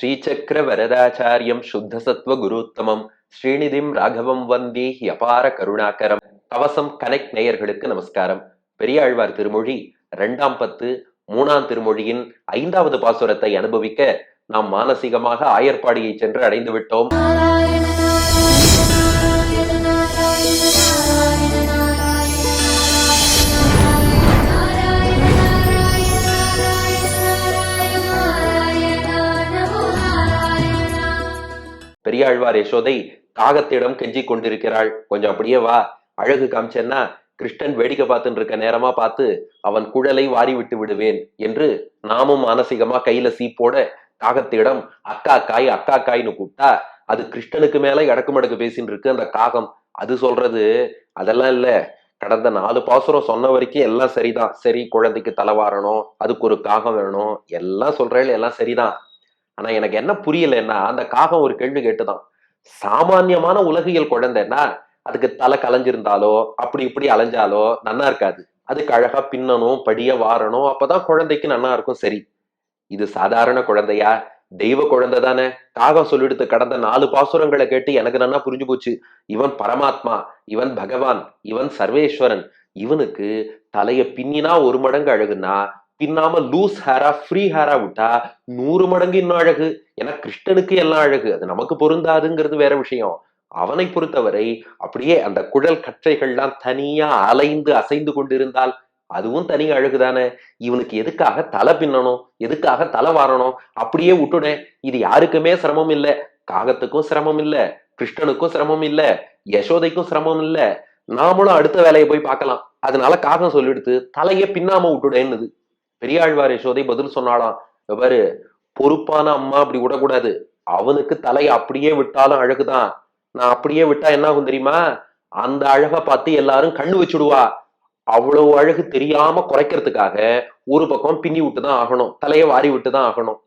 ஸ்ரீசக்கர வரதாச்சாரியம் சுத்த குருத்தமம் ஸ்ரீநிதிம் ராகவம் வந்தி யபார கருணாகரம். கவசம் கனெக்ட் நேயர்களுக்கு நமஸ்காரம். பெரியாழ்வார் திருமொழி இரண்டாம் பத்து மூணாம் திருமொழியின் ஐந்தாவது பாசுரத்தை அனுபவிக்க நாம் மானசீகமாக ஆயர்பாடியை சென்று அடைந்து விட்டோம் பெரியாழ்வார் யசோதை காகத்திடம் கெஞ்சி கொண்டிருக்கிறாள். கொஞ்சம் அப்படியே வா. அழகு காமிச்சேன்னா கிருஷ்ணன் வேடிக்கை பார்த்துட்டு இருக்க நேரமா பார்த்து அவன் குழலை வாரி விட்டு விடுவேன் என்று நாமும் மானசீகமா கையில சீப்போட காகத்திடம் அக்கா காய் அக்கா காய்னு கூப்பிட்டா அது கிருஷ்ணனுக்கு மேல இடக்கு மடக்கு பேசின்னு இருக்கு அந்த காகம். அது சொல்றது அதெல்லாம் இல்ல. கடந்த நாலு பாசுரம் சொன்ன வரைக்கும் எல்லாம் சரிதான். சரி குழந்தைக்கு தலை வாரணும் அதுக்கு ஒரு காகம் வேணும். எல்லாம் சொல்றேன் எல்லாம் சரிதான். ஆனா எனக்கு என்ன புரியலன்னா அந்த காகம் ஒரு கேள்வி கேட்டுதான். சாமானியமான உலகியல் குழந்தைன்னா அதுக்கு தலை கலைஞ்சிருந்தாலோ அப்படி இப்படி அலைஞ்சாலோ நன்னா இருக்காது. அதுக்கு அழகா பின்னணும் படிய வாரணும் அப்பதான் குழந்தைக்கு நன்னா இருக்கும். சரி இது சாதாரண குழந்தையா? தெய்வ குழந்தை தானே. காகம் சொல்லிடுத்து கடந்த நாலு பாசுரங்களை கேட்டு எனக்கு நன்னா புரிஞ்சு போச்சு. இவன் பரமாத்மா இவன் பகவான் இவன் சர்வேஸ்வரன். இவனுக்கு தலைய பின்னினா ஒரு மடங்கு அழகுன்னா பின்னாம லூஸ் ஹேரா ஃப்ரீ ஹேரா விட்டா நூறு மடங்கு இன்னும் அழகு. ஏன்னா கிருஷ்ணனுக்கு எல்லாம் அழகு. அது நமக்கு பொருந்தாதுங்கிறது வேற விஷயம். அவனை பொறுத்தவரை அப்படியே அந்த குழல் கற்றைகள்லாம் தனியா அலைந்து அசைந்து கொண்டிருந்தால் அதுவும் தனி அழகுதானே இவனுக்கு எதுக்காக தலை பின்னணும்? எதுக்காக தலை வாரணும்? அப்படியே விட்டுடே இது யாருக்குமே சிரமம் இல்லை. காகத்துக்கும் சிரமம் இல்லை. கிருஷ்ணனுக்கும் சிரமம் இல்லை. யசோதைக்கும் சிரமம் இல்லை. நாமளும் அடுத்த வேலையை போய் பார்க்கலாம். அதனால காகம் சொல்லிடுத்து தலையை பின்னாம விட்டுடேன்னுது. பெரியாழ்வார் யசோதை பதில் சொன்னாலாம் பாரு பொறுப்பான அம்மா அப்படி விடக்கூடாது. அவனுக்கு தலையை அப்படியே விட்டாலும் அழகுதான். நான் அப்படியே விட்டா என்ன ஆகும் தெரியுமா? அந்த அழகை பார்த்து எல்லாரும் கண்ணு வச்சுடுவா. அவ்வளவு அழகு தெரியாம குறைக்கிறதுக்காக ஒரு பக்கம் பின்னி விட்டு தான் ஆகணும். தலையை வாரி விட்டு தான் ஆகணும்.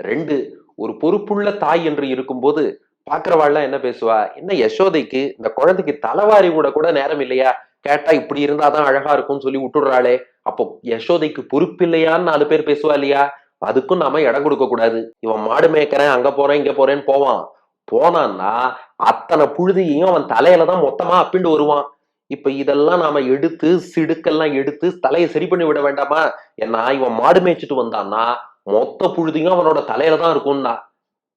ரெண்டு ஒரு பொறுப்புள்ள தாய் என்று இருக்கும்போது பாக்குறவாள்லாம் என்ன பேசுவா? என்ன யசோதைக்கு இந்த குழந்தைக்கு தலைவாரி கூட கூட நேரம் இல்லையா? கேட்டா இப்படி இருந்தா தான் அழகா இருக்கும்னு சொல்லி விட்டுடுறாளே. அப்போ யசோதைக்கு பொறுப்பில்லையான்னு நாலு பேர் பேசுவா இல்லையா? அதுக்கும் நாம இடம் கொடுக்க கூடாது. இவன் மாடு மேய்க்கிறேன் அங்க போறேன் இங்க போறேன்னு போவான். போனான்னா அத்தனை புழுதியையும் அவன் தலையில தான் மொத்தமா அப்பிண்டு வருவான். இப்ப இதெல்லாம் நாம எடுத்து சிடுக்கெல்லாம் எடுத்து தலையை சரி பண்ணி விட வேண்டாமா? ஏன்னா இவன் மாடு மேய்ச்சிட்டு வந்தான்னா மொத்த புழுதியும் அவனோட தலையில தான் இருக்கும்னா.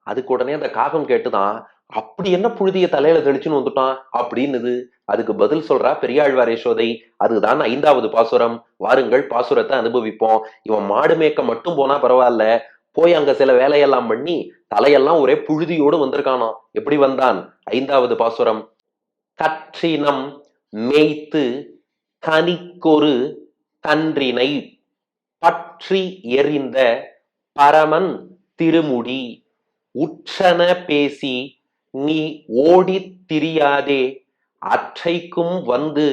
அதுக்கு உடனே அந்த காகம் கேட்டுதான் அப்படி என்ன புழுதிய தலையில தெளிச்சுன்னு வந்துட்டான்? அப்படின்னுது. அதுக்கு பதில் சொல்றா பெரியாழ்வார் யசோதை. அதுதான் ஐந்தாவது பாசுரம். வாருங்கள் பாசுரத்தை அனுபவிப்போம். இவன் மாடு மேய்க்க மட்டும் போனா பரவாயில்ல. போய் அங்க சில வேலையெல்லாம் பண்ணி தலையெல்லாம் ஒரே புழுதியோடு வந்திருக்கானோ எப்படி வந்தான்? ஐந்தாவது பாசுரம். கற்றினம் மேய்த்து கனிக்கொரு கன்றினை பற்றி எறிந்த பரமன் திருமுடி. உற்றன பேசி நீ ஓடித் திரியாதே. அற்றைக்கும் வந்து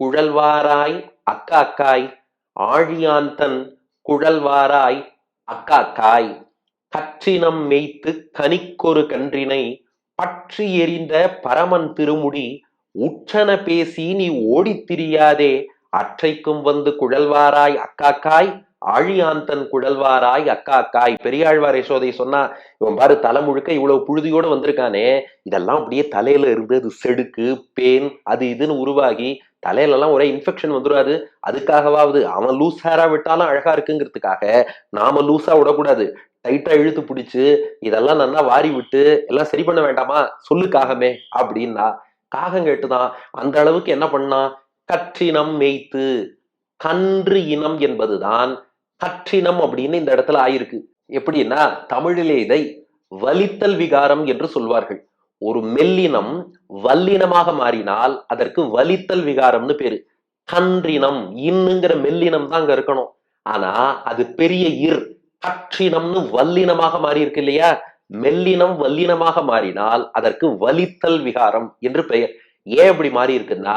குழல்வாராய் அக்காக்காய் ஆழியாந்தன் குழல்வாராய் அக்காக்காய். கற்றினம் மேய்த்து கனிக்கொரு கன்றினை பற்றி எறிந்த பரமன் திருமுடி உற்றன பேசி நீ ஓடித் திரியாதே அற்றைக்கும் வந்து குழல்வாராய் அக்காக்காய் ஆழியாந்தன் குழல்வாராய் அக்கா அக்காய் பெரியாழ்வார் யசோதை சொன்னா இவன் பாரு தலை முழுக்க இவ்வளவு புழுதியோட வந்திருக்கானே. இதெல்லாம் அப்படியே தலையில இருந்து அது செடுக்கு பேன் அது இதுன்னு உருவாகி தலையில எல்லாம் ஒரே இன்ஃபெக்ஷன் வந்துடாது அதுக்காகவாவது அவன் லூஸ் ஹேரா விட்டாலும் அழகா இருக்குங்கிறதுக்காக நாம லூஸா விடக்கூடாது. டைட்டா இழுத்து பிடிச்சு இதெல்லாம் நல்லா வாரி விட்டு எல்லாம் சரி பண்ண வேண்டாமா? சொல்லு காகமே. அப்படின்னா காகம் கேட்டுதான் அந்த அளவுக்கு என்ன பண்ணா? கற்றினம் மேய்த்து கன்று இனம் என்பதுதான் கற்றினம் அப்படின்னு இந்த இடத்துல ஆயிருக்கு. எப்படின்னா தமிழிலே இதை வலித்தல் விகாரம் என்று சொல்வார்கள். ஒரு மெல்லினம் வல்லினமாக மாறினால் அதற்கு வலித்தல் விகாரம்னு பேரு. கன்றினம் இன்னுங்கிற மெல்லினம் தான் அங்க இருக்கணும். ஆனா அது பெரிய இர் கற்றினம்னு வல்லினமாக மாறி இருக்கு இல்லையா? மெல்லினம் வல்லினமாக மாறினால் அதற்கு வலித்தல் விகாரம் என்று பெயர். ஏன் இப்படி மாறி இருக்குன்னா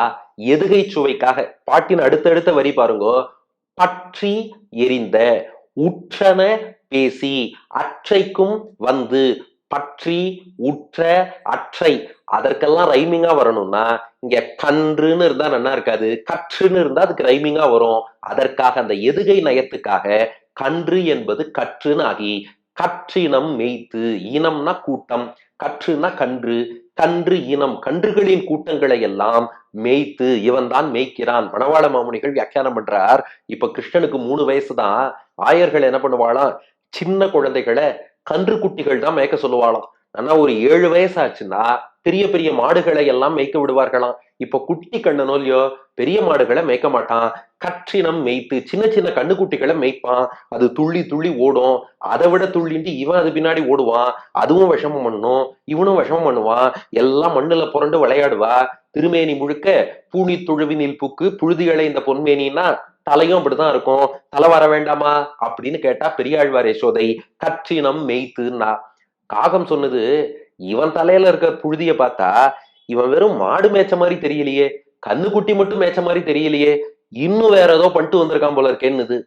எதுகை சுவைக்காக பாட்டின் அடுத்தடுத்த வரி பாருங்க பற்றி எரிந்த உற்றன பேசி அற்றைக்கும் வந்து பற்றி உற்ற அற்றை. அதற்கெல்லாம் ரைமிங்கா வரணும்னா இங்க கன்றுன்னு இருந்தா நல்லா இருக்காது கற்றுன்னு இருந்தா அதுக்கு ரைமிங்கா வரும். அதற்காக அந்த எதுகை நயத்துக்காக கன்று என்பது கற்றுன்னு ஆகி கற்றினம் மேய்த்து இனம்னா கூட்டம் கற்றுனா கன்று கன்று இனம் கன்றுகளின் கூட்டங்களை எல்லாம் மேய்த்து இவன் தான் மேய்க்கிறான். மணவாள மாமுனிகள் வியாக்கியானம் பண்றார். இப்ப கிருஷ்ணனுக்கு மூணு வயசுதான். ஆயர்கள் என்ன பண்ணுவாளாம்? சின்ன குழந்தைகளை கன்று குட்டிகள் தான் மேய்க்க சொல்லுவாளாம். ஆனா ஒரு ஏழு வயசு ஆச்சுன்னா பெரிய பெரிய மாடுகளை எல்லாம் மேய்க்க விடுவார்களாம். இப்போ குட்டி கண்ணனோ இல்லையோ பெரிய மாடுகளை மேய்க்க மாட்டான். கற்றினம் மேய்த்து சின்ன சின்ன கண்ணுக்குட்டிகளை மேய்ப்பான். அது துள்ளி துள்ளி ஓடும். அதை விட துள்ளின்ட்டு இவன் அது பின்னாடி ஓடுவான். அதுவும் விஷமம் பண்ணும் இவனும் விஷமம் பண்ணுவான். எல்லாம் மண்ணுல புரண்டு விளையாடுவா. திருமேனி முழுக்க பூனி துழுவினில் புக்கு புழுதிகளை இந்த பொன்மேனின்னா தலையும் அப்படிதான் இருக்கும். தலை வர வேண்டாமா? அப்படின்னு கேட்டா பெரியாழ்வார் யசோதை கற்றினம் மேய்த்துன்னா காகம் சொன்னது இவன் தலையில இருக்க புழுதிய பார்த்தா இவன் வெறும் மாடு மேய்ச்ச மாதிரி தெரியலையே கண்ணுக்குட்டி மட்டும் மேய்ச்ச மாதிரி தெரியலையே இன்னும் வேற ஏதோ பண்ணிட்டு வந்திருக்கான் போல இருக்கேன்னுது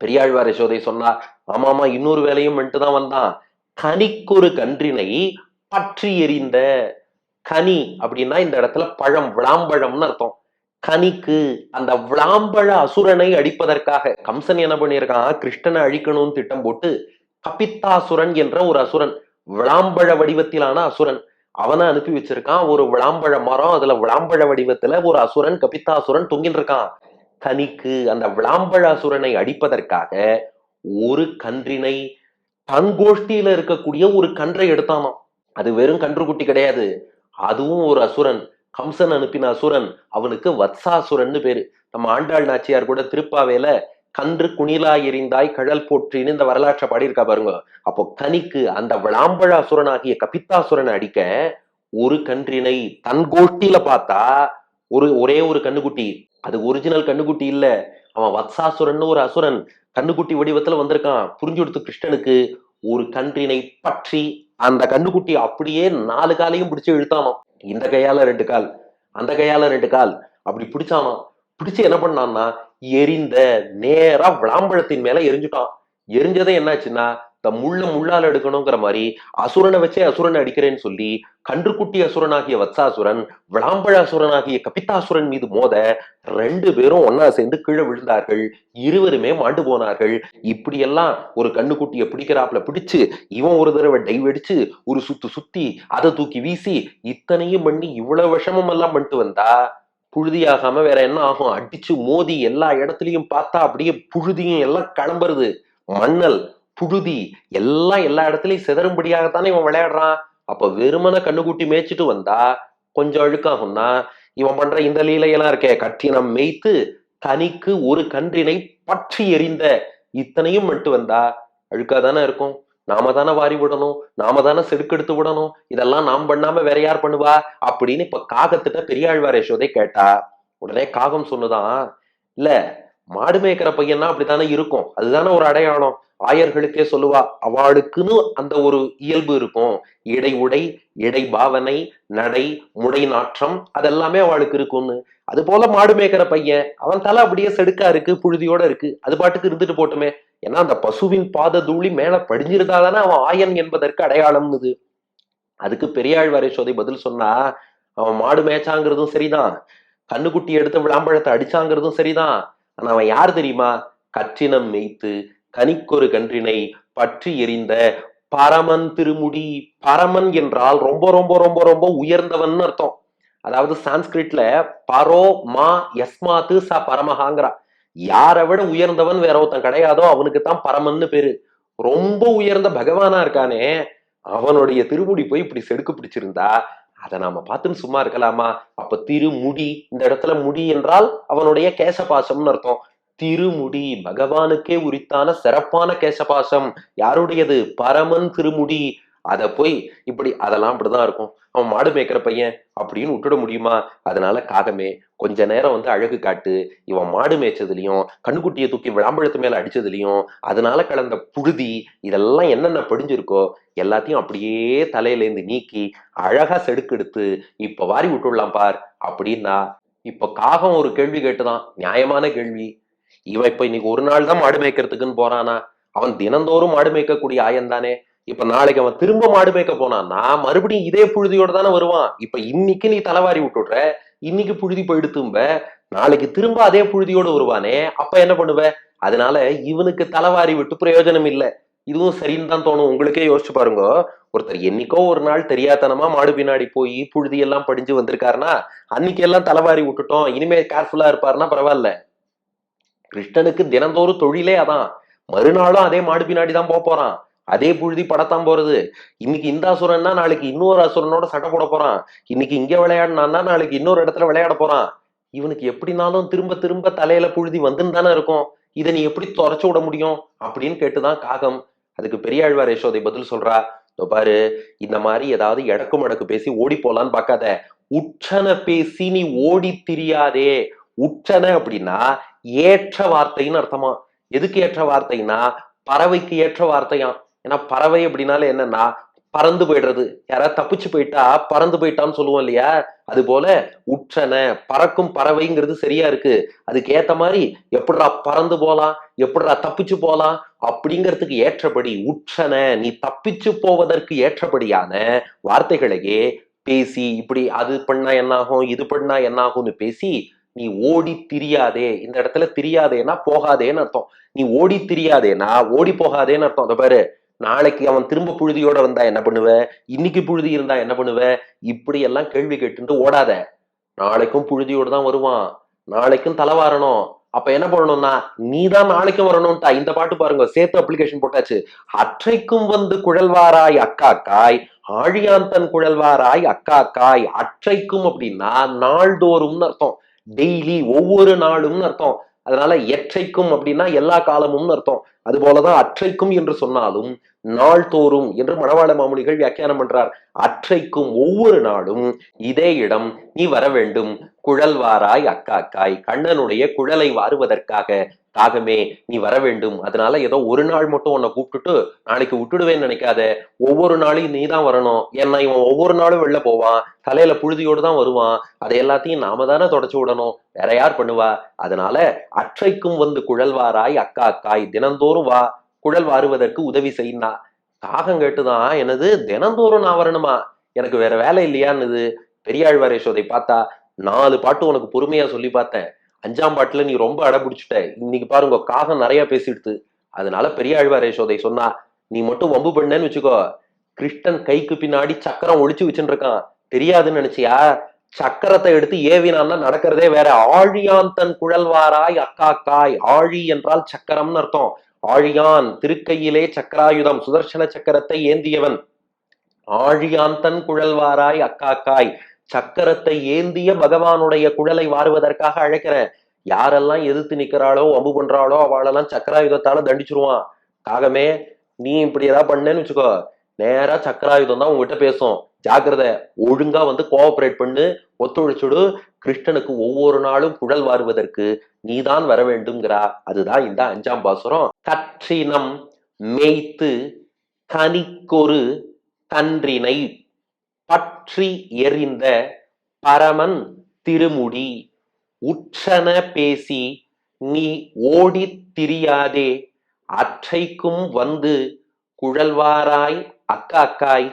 பெரியாழ்வார் யசோதை சொன்னா ஆமா ஆமா இன்னொரு வேலையும் பண்ணிட்டு தான் வந்தான். கனிக்கொரு கன்றினை பற்றி எறிந்த கனி அப்படின்னா இந்த இடத்துல பழம் விளாம்பழம்னு அர்த்தம். கனிக்கு அந்த விளாம்பழ அசுரனை அடிப்பதற்காக கம்சன் என்ன பண்ணியிருக்கான்? கிருஷ்ணனை அழிக்கணும்னு திட்டம் போட்டு கபித்தாசுரன் என்ற ஒரு அசுரன் விளாம்பழ வடிவத்திலான அசுரன் அவனை அனுப்பி வச்சிருக்கான். ஒரு விளாம்பழ மரம் அதுல விளாம்பழ வடிவத்துல ஒரு அசுரன் கபித்தாசுரன் தொங்கின்னு இருக்கான். கனிக்கு அந்த விளாம்பழ அசுரனை அடிப்பதற்காக ஒரு கன்றினை தன் கோஷ்டியில இருக்கக்கூடிய ஒரு கன்றை எடுத்தானாம். அது வெறும் கன்றுக்குட்டி கிடையாது. அதுவும் ஒரு அசுரன். கம்சன் அனுப்பின அசுரன். அவனுக்கு வத்சாசுரன்னு பேரு. நம்ம ஆண்டாள் நாச்சியார் கூட திருப்பாவேல கன்று குணிலா எரிந்தாய் கழல் போற்றின்னு இந்த வரலாற்றை பாடியிருக்கா பாருங்க. அப்போ கனிக்கு அந்த விளாம்பழாசுரனாகிய கபித்தாசுரனை அடிக்க ஒரு கன்றினை தன் கோஷ்டியில பார்த்தா ஒரு ஒரே ஒரு கண்ணுக்குட்டி. அது ஒரிஜினல் கண்ணுக்குட்டி இல்ல. அவன் வத்சாசுரன்னு ஒரு அசுரன் கண்ணுக்குட்டி வடிவத்துல வந்திருக்கான். புரிஞ்சு கொடுத்து கிருஷ்ணனுக்கு ஒரு கன்றினை பற்றி அந்த கண்ணுக்குட்டி அப்படியே நாலு காலையும் பிடிச்சு இழுத்தானாம். இந்த கையால ரெண்டு கால் அந்த கையால ரெண்டு கால். அப்படி பிடிச்சானாம். பிடிச்சு என்ன பண்ணான்னா எரிந்த நேரா விளாம்பழத்தின் மேல எரிஞ்சுட்டான். எரிஞ்சதே என்னாச்சுன்னா இந்த முள்ள முள்ளால எடுக்கணுங்கிற மாதிரி அசுரனை வச்சே அசுரனை அடிக்கிறேன்னு சொல்லி கன்றுக்குட்டி அசுரனாகிய வத்சாசுரன் விளாம்பழ அசுரனாகிய கபித்தாசுரன் மீது மோத ரெண்டு பேரும் ஒன்னா சேர்ந்து கீழே விழுந்தார்கள். இருவருமே மாண்டு போனார்கள். இப்படியெல்லாம் ஒரு கண்ணுக்குட்டியை பிடிக்கிறாப்புல பிடிச்சு இவன் ஒரு தடவை டைவ் அடிச்சு ஒரு சுத்து சுத்தி அதை தூக்கி வீசி இத்தனையும் பண்ணி இவ்வளவு விஷமம் எல்லாம் பண்ணிட்டு வந்தா புழுதியாகாம வேற என்ன ஆகும்? அடிச்சு மோதி எல்லா இடத்துலையும் பார்த்தா அப்படியே புழுதியும் எல்லாம் கிளம்புறது. மண்ணல் புழுதி எல்லாம் எல்லா இடத்துலயும் சிதறும்படியாகத்தானே இவன் விளையாடுறான். அப்ப வெறுமன கண்ணுக்குட்டி மேய்ச்சிட்டு வந்தா கொஞ்சம் அழுக்காகும்னா இவன் பண்ற இந்த லீலையெல்லாம் இருக்கே. கட்டினம் மேய்த்து தனிக்கு ஒரு கன்றினை பற்றி எறிந்த இத்தனையும் மட்டும் வந்தா அழுக்காதானே இருக்கும்? நாம தானே வாரி விடணும் நாம தானே செடுக்கெடுத்து விடணும் இதெல்லாம் நாம் பண்ணாம வேற யார் பண்ணுவா? அப்படின்னு இப்ப காகத்திட்ட பெரியாழ்வார் யசோதை கேட்டா உடனே காகம் சொன்னதான் இல்ல மாடு மேய்க்கிற பையன்னா அப்படித்தானே இருக்கும் அதுதானே ஒரு அடையாளம். ஆயர்களுக்கே சொல்லுவா அவளுக்குன்னு அந்த ஒரு இயல்பு இருக்கும் இடை உடை இடை பாவனை நடை முடை நாற்றம் அதெல்லாமே அவளுக்கு இருக்கும்னு. அது போல மாடு மேய்க்கிற பையன் அவன் தலை அப்படியே செடுக்கா இருக்கு புழுதியோட இருக்கு அது பாட்டுக்கு இருந்துட்டு போட்டுமே ஏன்னா அந்த பசுவின் பாத தூளி மேல படிஞ்சிருந்தாதானே அவன் ஆயன் என்பதற்கு அடையாளம்னுது அதுக்கு பெரியாழ்வாரை சோதை பதில் சொன்னா அவன் மாடு மேய்ச்சாங்கிறதும் சரிதான். கண்ணுக்குட்டி எடுத்து விளாம்பழத்தை அடிச்சாங்கிறதும் சரிதான். ஆனா அவன் யார் தெரியுமா? கற்றினம் மேய்த்து கனிக்கொரு கன்றினை பற்றி எறிந்த பரமன் திருமுடி. பரமன் என்றால் ரொம்ப ரொம்ப ரொம்ப ரொம்ப உயர்ந்தவன் அர்த்தம். அதாவது சான்ஸ்கிரிட்ல பரோ மா எஸ்மாத்து ச பரமஹாங்கிறா. யாரை விட உயர்ந்தவன் வேற ஒருத்தன் கிடையாதோ அவனுக்கு தான் பரமன்னு பேரு. ரொம்ப உயர்ந்த பகவானா இருக்கானே. அவனுடைய திருமுடி போய் இப்படி செடுக்கு பிடிச்சிருந்தா அதை நாம பார்த்துன்னு சும்மா இருக்கலாமா? அப்ப திருமுடி இந்த இடத்துல முடி என்றால் அவனுடைய கேசபாசம்னு அர்த்தம். திருமுடி பகவானுக்கே உரித்தான சிறப்பான கேசபாசம். யாருடையது? பரமன் திருமுடி. அத போய் இப்படி அதெல்லாம் அப்படிதான் இருக்கும். அவன் மாடு மேய்க்கிற பையன் அப்படின்னு விட்டுட முடியுமா? அதனால காகமே கொஞ்ச நேரம் வந்து அழகு காட்டு இவன் மாடு மேய்ச்சதுலயும் கண்ணுக்குட்டியை தூக்கி விளாம்பழத்து மேல அடிச்சதுலயும் அதனால கலந்த புழுதி இதெல்லாம் என்னென்ன படிஞ்சிருக்கோ எல்லாத்தையும் அப்படியே தலையிலேருந்து நீக்கி அழகா செடுக்கெடுத்து இப்ப வாரி விட்டுடலாம் பார் அப்படின்னா இப்ப காகம் ஒரு கேள்வி கேட்டுதான். நியாயமான கேள்வி. இவன் இப்ப இன்னைக்கு ஒரு நாள் தான் மாடு மேய்க்கிறதுக்குன்னு போறானா? அவன் தினந்தோறும் மாடு மேய்க்கக்கூடிய ஆயன் தானே? இப்ப நாளைக்கு அவன் திரும்ப மாடு மேய்க்க போனான்னா மறுபடியும் இதே புழுதியோட தானே வருவான். இப்ப இன்னைக்கு நீ தலைவாரி விட்டுடுற இன்னைக்கு புழுதி போயிடுத்தும்ப நாளைக்கு திரும்ப அதே புழுதியோட வருவானே அப்ப என்ன பண்ணுவ? அதனால இவனுக்கு தலைவாரி விட்டு பிரயோஜனம் இல்லை. இதுவும் சரின்னு தான் தோணும். உங்களுக்கே யோசிச்சு பாருங்க. ஒருத்தர் என்னைக்கோ ஒரு நாள் தெரியாதனமா மாடு பின்னாடி போய் புழுதி எல்லாம் படிஞ்சு வந்திருக்காருன்னா அன்னைக்கு எல்லாம் தலைவாரி விட்டுட்டோம். இனிமே கேர்ஃபுல்லா இருப்பாருன்னா பரவாயில்ல. கிருஷ்ணனுக்கு தினந்தோறும் தொழிலே அதான். மறுநாளும் அதே மாடு பின்னாடி தான் போறான். அதே புழுதி படத்தான் போறது. இன்னைக்கு இந்த அசுரன்னா நாளைக்கு இன்னொரு அசுரனோட சட்டை போட போறான். இன்னைக்கு இங்க விளையாடினான்னா நாளைக்கு இன்னொரு இடத்துல விளையாட போறான். இவனுக்கு எப்படினாலும் திரும்ப திரும்ப தலையில புழுதி வந்துன்னு தானே இருக்கும். இதை நீ எப்படி துறைச்சு விட முடியும்? அப்படின்னு கேட்டுதான் காகம் அதுக்கு பெரியாழ்வார் யசோதை பதில் சொல்றா. இதோ பாரு இந்த மாதிரி ஏதாவது இடக்கு மடக்கு பேசி ஓடி போலான்னு பார்க்காத. உச்சன பேசி நீ ஓடி திரியாதே. உச்சன அப்படின்னா ஏற்ற வார்த்தைன்னு அர்த்தமா? எதுக்கு ஏற்ற வார்த்தைன்னா? பறவைக்கு ஏற்ற வார்த்தையாம். ஏன்னா பறவை அப்படின்னாலே என்னன்னா பறந்து போயிடுறது. யாராவது தப்பிச்சு போயிட்டா பறந்து போயிட்டான்னு சொல்லுவோம் இல்லையா? அது போல உற்றன பறக்கும் பறவைங்கிறது சரியா இருக்கு. அதுக்கு ஏத்த மாதிரி எப்படிடா பறந்து போலாம் எப்படிடா தப்பிச்சு போலாம் அப்படிங்கிறதுக்கு ஏற்றபடி உற்றன நீ தப்பிச்சு போவதற்கு ஏற்றபடியான வார்த்தைகளையே பேசி இப்படி அது பண்ணா என்னாகும் இது பண்ணா என்னாகும்னு பேசி நீ ஓடி திரியாதே. இந்த இடத்துல திரியாதேன்னா போகாதேன்னு அர்த்தம். நீ ஓடி திரியாதேனா ஓடி போகாதேன்னு அர்த்தம். அதை பாரு நாளைக்கு அவன் திரும்ப புழுதியோட வந்தா என்ன பண்ணுவ? இன்னைக்கு புழுதி இருந்தா என்ன பண்ணுவ? இப்படி எல்லாம் கேள்வி கேட்டுட்டு ஓடாத. நாளைக்கும் புழுதியோட தான் வருவான். நாளைக்கும் தலை வாரணும். அப்ப என்ன பண்ணணும்னா நீ தான் நாளைக்கும் வரணும்ட்டா. இந்த பாட்டு பாருங்க. சேர்த்து அப்ளிகேஷன் போட்டாச்சு. அற்றைக்கும் வந்து குழல்வாராய் அக்காக்காய் ஆழியாந்தன் குழல்வாராய் அக்காக்காய் அற்றைக்கும் அப்படின்னா நாள்தோறும்னு அர்த்தம். டெய்லி ஒவ்வொரு நாளும்னு அர்த்தம். அதனால எற்றைக்கும் அப்படின்னா எல்லா காலமும்னு அர்த்தம். அது போலதான் அற்றைக்கும் என்று சொன்னாலும் நாள்தோறும் என்று மணவாள மாமுனிகள் வியாக்கியானம் பண்றார். அற்றைக்கும் ஒவ்வொரு நாளும் இதே இடம் நீ வர வேண்டும். குழல்வாராய் அக்காக்காய். கண்ணனுடைய குழலை வாருவதற்காக தாகமே நீ வர வேண்டும். அதனால ஏதோ ஒரு நாள் மட்டும் உன்னை கூப்பிட்டுட்டு நாளைக்கு விட்டுடுவேன்னு நினைக்காத. ஒவ்வொரு நாளையும் நீ தான் வரணும். ஏன்னா இவன் ஒவ்வொரு நாளும் வெளில போவான். தலையில புழுதியோடு தான் வருவான். அதை எல்லாத்தையும் நாம தானே தொடச்சு விடணும். வேற யார் பண்ணுவா? அதனால அற்றைக்கும் வந்து குழல்வாராய் அக்கா அக்காய் தினந்தோறும் வா. குழல் வாருவதற்கு உதவி செய்யினா காகம் கேட்டுதான் எனது தினந்தோறும் நான் வரணுமா? எனக்கு வேற வேலை இல்லையான்னுது. பெரியாழ்வாரேஸ்வதை பார்த்தா நாலு பாட்டு உனக்கு பொறுமையா சொல்லி பார்த்தேன். அஞ்சாம் பாட்டுல நீ ரொம்ப அடபிடிச்சிட்ட இன்னைக்கு பாருங்க காகம் நிறைய பேசிடுது அதனால பெரிய ஆழ்வார் யசோதை சொன்னா நீ மட்டும் வம்பு பண்ணேன்னு வச்சுக்கோ. கிருஷ்ணன் கைக்கு பின்னாடி சக்கரம் ஒளிச்சு வச்சுட்டு இருக்கான். தெரியாதுன்னு நினைச்சியா? சக்கரத்தை எடுத்து ஏவினான்னா நடக்கிறதே வேற. ஆழியாந்தன் குழல்வாராய் அக்காக்காய். ஆழி என்றால் சக்கரம்னு அர்த்தம். ஆழியான் திருக்கையிலே சக்கராயுதம். சுதர்சன சக்கரத்தை ஏந்தியவன். ஆழியாந்தன் குழல்வாராய் அக்காக்காய். சக்கரத்தை ஏந்திய பகவானுடைய குழலை வாருவதற்காக அழைக்கிறேன். யாரெல்லாம் எதிர்த்து நிக்கிறாளோ அம்பு பண்றாளோ அவளெல்லாம் சக்கராயுதத்தால தண்டிச்சிருவான். காகமே நீ இப்படி ஏதாவது பண்ணேன்னு வச்சுக்கோ. நேரா சக்கராயுதம் தான் உங்ககிட்ட பேசும். ஜாக்கிரதை ஒழுங்கா வந்து கோஆபரேட் பண்ணு ஒத்துழைச்சுடு. கிருஷ்ணனுக்கு ஒவ்வொரு நாளும் குழல் வாருவதற்கு நீதான் வர வேண்டும்ங்கிறா. அதுதான் இந்த அஞ்சாம் பாசுரம். கற்றினம் மேய்த்து கனிக்கொரு கன்றினை பற்றி எறிந்த பரமன் திருமுடி உற்றன பேசி நீ ஓடித் திரியாதே அற்றைக்கும் வந்து குழல்வாராய் அக்காக்காய்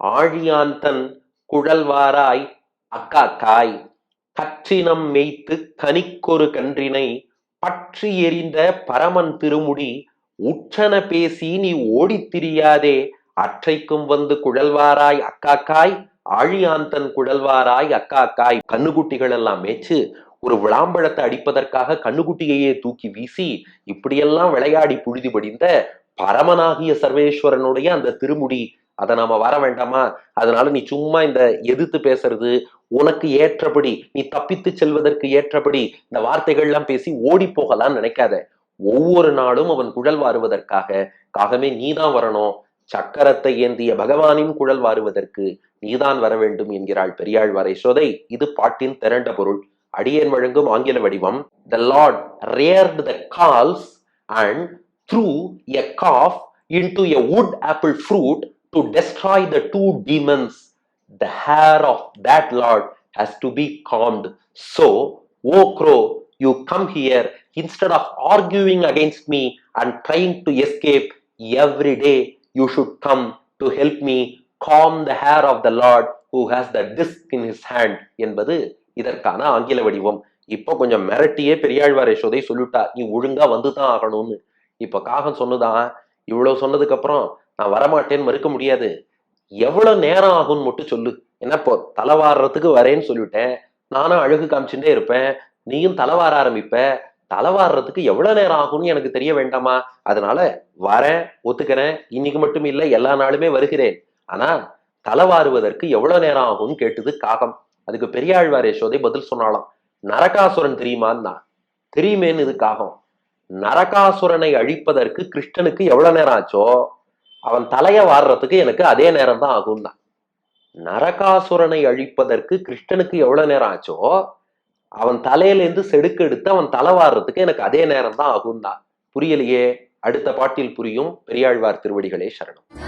ஆழியாந்தன் குழல்வாராய் அக்காக்காய் கற்றினம் மேய்த்து கனிக்கொரு கன்றினை பற்றி எறிந்த பரமன் திருமுடி உற்றன பேசி நீ ஓடித் திரியாதே அற்றைக்கும் வந்து குழல்வாராய் அக்காக்காய் ஆழியாந்தன் குழல்வாராய் அக்காக்காய். கண்ணுக்குட்டிகள் எல்லாம் மேய்ச்சு ஒரு விளாம்பழத்தை அடிப்பதற்காக கண்ணுக்குட்டியையே தூக்கி வீசி இப்படியெல்லாம் விளையாடி புழுதி படிந்த பரமனாகிய சர்வேஸ்வரனுடைய அந்த திருமுடி அதை நாம வர வேண்டாமா? அதனால நீ சும்மா இந்த எதிர்த்து பேசுறது உனக்கு ஏற்றபடி நீ தப்பித்து செல்வதற்கு ஏற்றபடி இந்த வார்த்தைகள்லாம் பேசி ஓடி போகலாம்னு நினைக்காத. ஒவ்வொரு நாளும் அவன் குழல் வாருவதற்காக காகமே நீதான் வரணும். சக்கரத்தை ஏந்திய பகவானின் குழல் வாருவதற்கு நீதான் வர வேண்டும் என்கிறாள் பெரியாள் யசோதை இது பாட்டின் திரண்ட பொருள். அடியேன் வழங்கும் ஆங்கில வடிவம். The lord reared the calves and threw a calf into a wood apple fruit to destroy the two demons the ire of that lord has to be calmed so O crow you come here instead of arguing against me and trying to escape every day you should come to help me calm the hair of the lord who has the disc in his hand என்பது இதற்கான ஆங்கில வடிவம். இப்போ கொஞ்சம் மிரட்டியே பெரியாழ்வார் யசோதை சொல்லிட்டா நீ ஒழுங்கா வந்து தான் ஆகணும்னு. இப்போ காகம் சொன்னதான் இவ்வளவு சொன்னதுக்கு அப்புறம் நான் வரமாட்டேன்னு மறுக்க முடியாது. எவ்வளவு நேரம் ஆகும்னு மட்டும் சொல்லு. ஏன்னா இப்போ தலை வரேன்னு சொல்லிவிட்டேன் நானும் அழகு காமிச்சுட்டே இருப்பேன். நீயும் தலைவார ஆரம்பிப்ப. தலைவாடுறதுக்கு எவ்வளவு நேரம் ஆகும்னு எனக்கு தெரிய வேண்டாமா? அதனால வரேன் ஒத்துக்கிறேன். இன்னைக்கு மட்டும் இல்லை எல்லா நாளுமே வருகிறேன். ஆனா தலை வாருவதற்கு எவ்வளவு நேரம் ஆகும்னு கேட்டது காகம். அதுக்கு பெரியாழ்வார் யசோதை பதில் சொன்னாலாம் நரகாசுரன் தெரியுமான்னா தெரியுமேன்னு இது காகம். நரகாசுரனை அழிப்பதற்கு கிருஷ்ணனுக்கு எவ்வளவு நேரம் ஆச்சோ அவன் தலைய வாடுறதுக்கு எனக்கு அதே நேரம் தான் ஆகும்னா நரகாசுரனை அழிப்பதற்கு கிருஷ்ணனுக்கு எவ்வளவு நேரம் ஆச்சோ அவன் தலையிலேருந்து செடுக்கு எடுத்து அவன் தலைவாடுறதுக்கு எனக்கு அதே நேரம் தான் ஆகும்னா புரியலையே? அடுத்த பாட்டில் புரியும் பெரியாழ்வார் திருவடிகளே சரணம்.